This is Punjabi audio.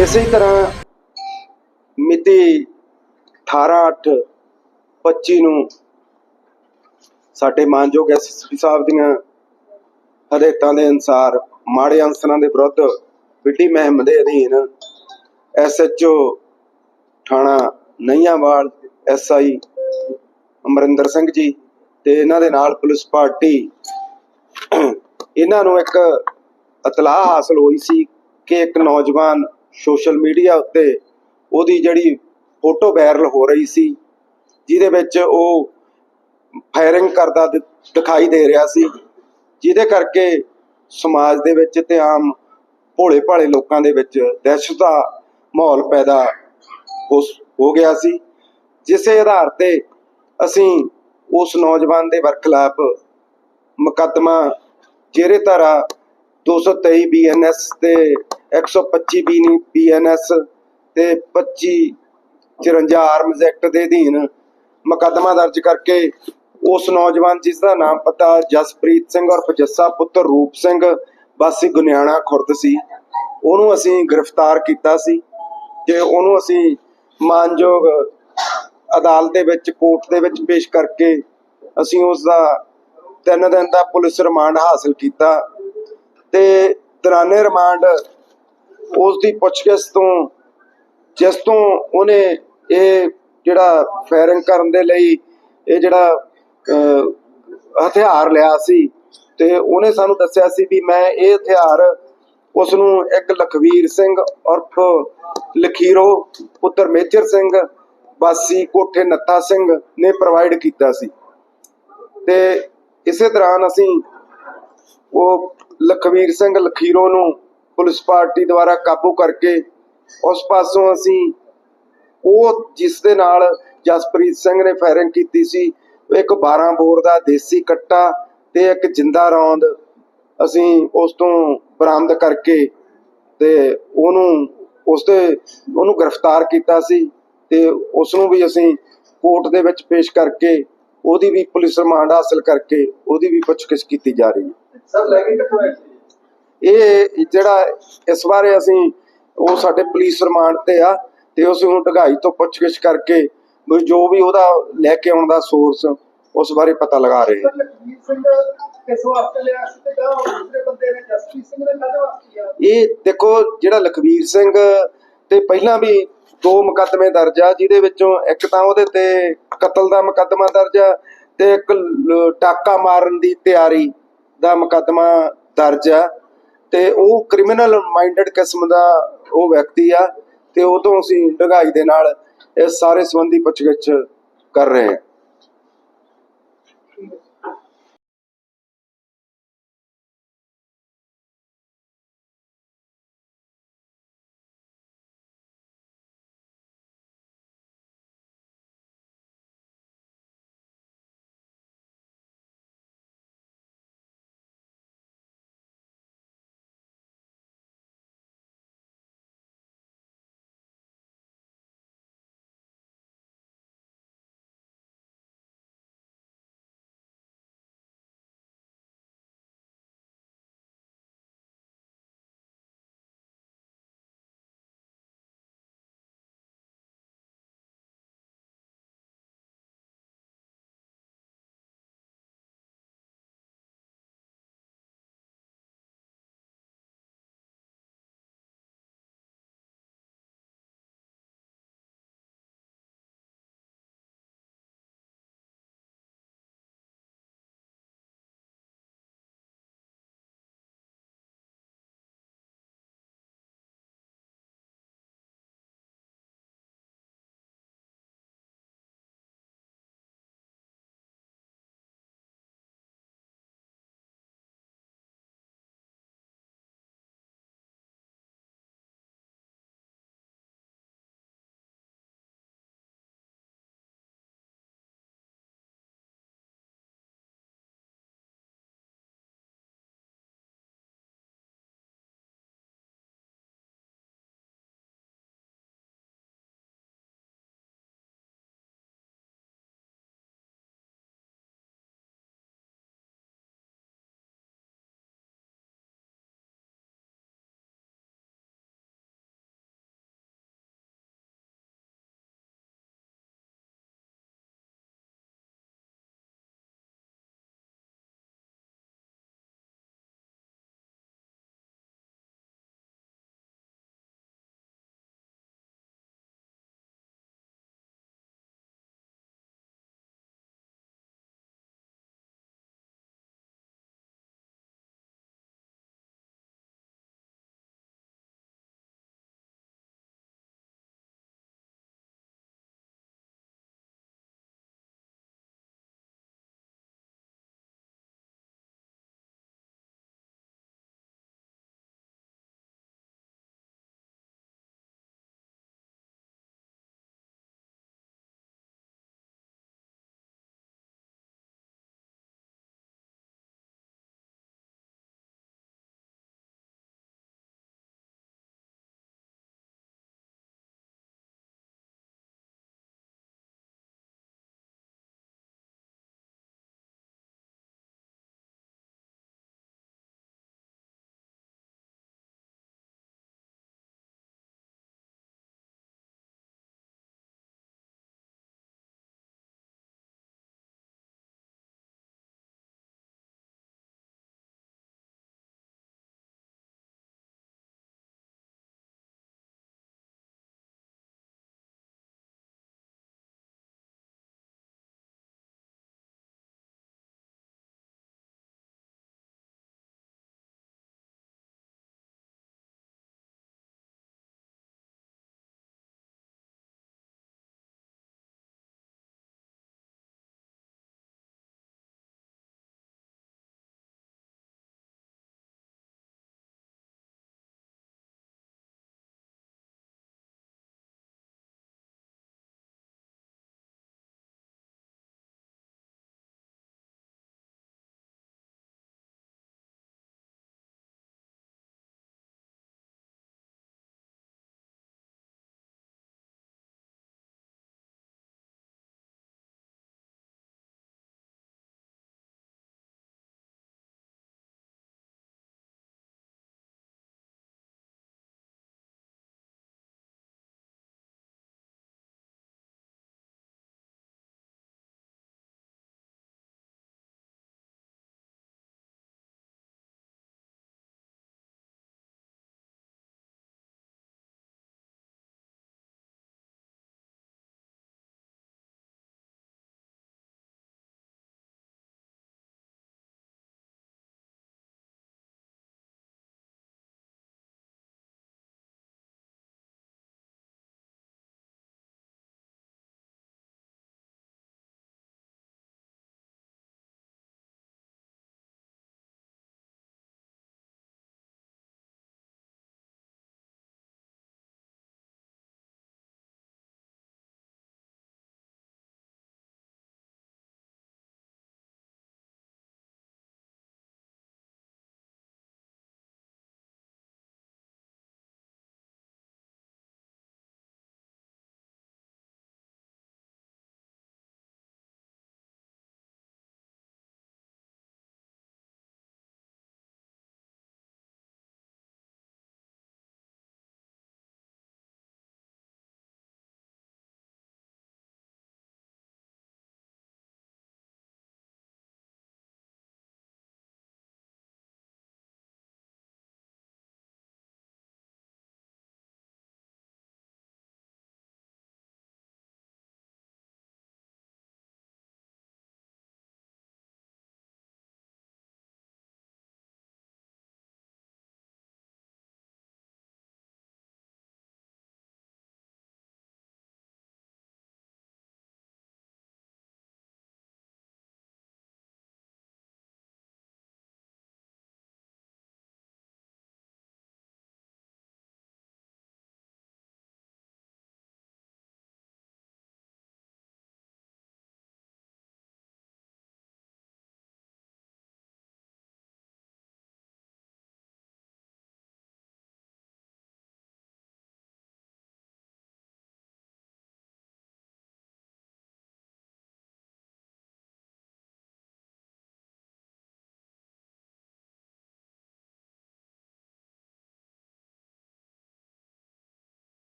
ਇਸੇ ਤਰ੍ਹਾਂ ਮਿਤੀ 18/8/25 ਨੂੰ ਸਾਡੇ ਮਾਨਯੋਗ ਐਸਐਸਪੀ ਸਾਹਿਬ ਦੀਆਂ ਹਦਾਇਤਾਂ ਦੇ ਅਨੁਸਾਰ ਮਾੜੇ ਅਨਸਰਾਂ ਦੇ ਵਿਰੁੱਧ ਵਿੱਢੀ ਮਹਿਮ ਦੇ ਅਧੀਨ ਐਸਐਚਓ ਥਾਣਾ ਨਈਆਂਵਾਲ ਐਸਆਈ ਅਮਰਿੰਦਰ ਸਿੰਘ ਜੀ ਤੇ ਇਹਨਾਂ ਦੇ ਨਾਲ ਪੁਲਿਸ ਪਾਰਟੀ ਇਹਨਾਂ ਨੂੰ ਇੱਕ ਇਤਲਾਹ ਹਾਸਲ ਹੋਈ ਸੀ ਕਿ ਇੱਕ ਨੌਜਵਾਨ ਸੋਸ਼ਲ ਮੀਡੀਆ ਉੱਤੇ ਉਹਦੀ ਜਿਹੜੀ ਫੋਟੋ ਵਾਇਰਲ ਹੋ ਰਹੀ ਸੀ, ਜਿਹਦੇ ਵਿੱਚ ਉਹ ਫਾਇਰਿੰਗ ਕਰਦਾ ਦਿਖਾਈ ਦੇ ਰਿਹਾ ਸੀ, ਜਿਹਦੇ ਕਰਕੇ ਸਮਾਜ ਦੇ ਵਿੱਚ ਤੇ ਆਮ ਭੋਲੇ ਭਾਲੇ ਲੋਕਾਂ ਦੇ ਵਿੱਚ ਦਹਿਸ਼ਤ ਦਾ ਮਾਹੌਲ ਪੈਦਾ ਹੋ ਹੋ ਗਿਆ ਸੀ। ਜਿਸੇ ਆਧਾਰ ਤੇ ਅਸੀਂ ਉਸ ਨੌਜਵਾਨ ਦੇ ਵਰਖਲਾਫ ਮੁਕੱਦਮਾ ਜਿਹੜੇ ਧਾਰਾ 223 ਬੀਐਨਐਸ ਤੇ 125 ਬੀ ਬੀਐਨਐਸ ਤੇ 25 54 ਆਰਮਜ਼ ਐਕਟ ਦੇ ਅਧੀਨ ਮੁਕੱਦਮਾ ਦਰਜ ਕਰਕੇ ਉਸ ਨੌਜਵਾਨ ਜਿਸ ਦਾ ਨਾਮ ਪਤਾ ਜਸਪ੍ਰੀਤ ਸਿੰਘ ਔਰ ਜੱਸਾ ਪੁੱਤਰ ਰੂਪ ਸਿੰਘ ਵਾਸੀ ਗੁਨਿਆਣਾ ਖੁਰਦ ਸੀ, ਉਹਨੂੰ ਅਸੀਂ ਗ੍ਰਿਫਤਾਰ ਕੀਤਾ ਸੀ ਤੇ ਉਹਨੂੰ ਅਸੀਂ ਮਾਨਯੋਗ ਅਦਾਲਤ ਦੇ ਵਿੱਚ, ਕੋਰਟ ਦੇ ਵਿੱਚ ਪੇਸ਼ ਕਰਕੇ ਅਸੀਂ ਉਸ ਦਾ ਤਿੰਨ ਦਿਨ ਦਾ ਪੁਲਿਸ ਰਿਮਾਂਡ ਹਾਸਲ ਕੀਤਾ। ਤੇ ਦੌਰਾਨੇ ਰਿਮਾਂਡ ਉਸ ਦੀ ਪੁੱਛਗਿੱਛ ਤੋਂ, ਜਿਸ ਤੋਂ ਉਹਨੇ ਇਹ ਜਿਹੜਾ ਫਾਇਰਿੰਗ ਕਰਨ ਦੇ ਲਈ ਇਹ ਜਿਹੜਾ ਹਥਿਆਰ ਲਿਆ ਸੀ ਤੇ ਉਹਨੇ ਸਾਨੂੰ ਦੱਸਿਆ ਸੀ ਵੀ ਮੈਂ ਇਹ ਹਥਿਆਰ ਉਸ ਨੂੰ ਇੱਕ ਲਖਵੀਰ ਸਿੰਘ ਉਰਫ ਲਖੀਰੋ ਪੁੱਤਰ ਮੇਜਰ ਸਿੰਘ, ਵਾਸੀ ਕੋਠੇ ਨੱਥਾ ਸਿੰਘ ਨੇ ਪ੍ਰੋਵਾਈਡ ਕੀਤਾ ਸੀ। ਤੇ ਇਸੇ ਦੌਰਾਨ ਅਸੀਂ ਉਹ ਲਖਵੀਰ ਸਿੰਘ ਲਖੀਰੋ ਨੂੰ ਪੁਲਿਸ ਪਾਰਟੀ ਦੁਆਰਾ ਕਾਬੂ ਕਰਕੇ ਉਸ ਪਾਸੋਂ ਅਸੀਂ ਉਹ ਜਿਸ ਦੇ ਨਾਲ ਜਸਪ੍ਰੀਤ ਸਿੰਘ ਨੇ ਫਾਇਰਿੰਗ ਕੀਤੀ ਸੀ, ਇੱਕ 12 ਬੋਰ ਦਾ ਦੇਸੀ ਕੱਟਾ ਤੇ ਇੱਕ ਜਿੰਦਾ ਰੌਂਦ ਅਸੀਂ ਉਸ ਤੋਂ ਬਰਾਮਦ ਕਰਕੇ ਤੇ ਉਹਨੂੰ, ਉਸ ਦੇ, ਉਹਨੂੰ ਗ੍ਰਿਫਤਾਰ ਕੀਤਾ ਸੀ ਤੇ ਉਸ ਨੂੰ ਵੀ ਅਸੀਂ ਕੋਰਟ ਦੇ ਵਿੱਚ ਪੇਸ਼ ਕਰਕੇ ਉਹਦੀ ਵੀ ਪੁਲਿਸ ਰਿਮਾਂਡ ਹਾਸਲ ਕਰਕੇ ਉਹਦੀ ਵੀ ਪੁੱਛਗਿੱਛ ਕੀਤੀ ਜਾ ਰਹੀ ਹੈ। ਸਰ ਲੈ ਕੇ ਕਿੱਥੋਂ ਆਏ ਸੀ? ਇਹ ਜਿਹੜਾ ਇਸ ਬਾਰੇ ਅਸੀਂ ਉਹ ਸਾਡੇ ਪੁਲਿਸ ਰਿਮਾਂਡ ਤੇ ਆ ਤੇ ਉਸ ਨੂੰ ਢਗਾਈ ਤੋਂ ਪੁੱਛਗਿੱਛ ਕਰਕੇ ਜੋ ਵੀ ਉਹਦਾ ਲੈ ਕੇ ਆਉਣ ਦਾ ਸੋਰਸ ਉਸ ਬਾਰੇ ਪਤਾ ਲਗਾ ਰਹੇ ਹਾਂ। ਇਹ ਦੇਖੋ ਜਿਹੜਾ ਲਖਵੀਰ ਸਿੰਘ ਤੇ ਪਹਿਲਾਂ ਵੀ ਦੋ ਮੁਕੱਦਮੇ ਦਰਜ ਆ ਜਿਹਦੇ ਵਿੱਚੋਂ ਇੱਕ ਤਾਂ ਉਹਦੇ ਤੇ ਕਤਲ ਦਾ ਮੁਕੱਦਮਾ ਦਰਜ ਆ ਤੇ ਇੱਕ ਟਾਕਾ ਮਾਰਨ ਦੀ ਤਿਆਰੀ ਦਾ ਮੁਕੱਦਮਾ ਦਰਜ ਆ ਤੇ ਉਹ ਕ੍ਰਿਮੀਨਲ ਮਾਈਂਡਡ ਕਿਸਮ ਦਾ ਉਹ ਵਿਅਕਤੀ ਆ ਤੇ ਉਹ ਅਸੀਂ ਢਗਾਈ ਦੇ ਨਾਲ ਇਸ ਸਾਰੇ ਸੰਬੰਧੀ ਪੁੱਛਗਿੱਛ ਕਰ ਰਹੇ ਹਾਂ।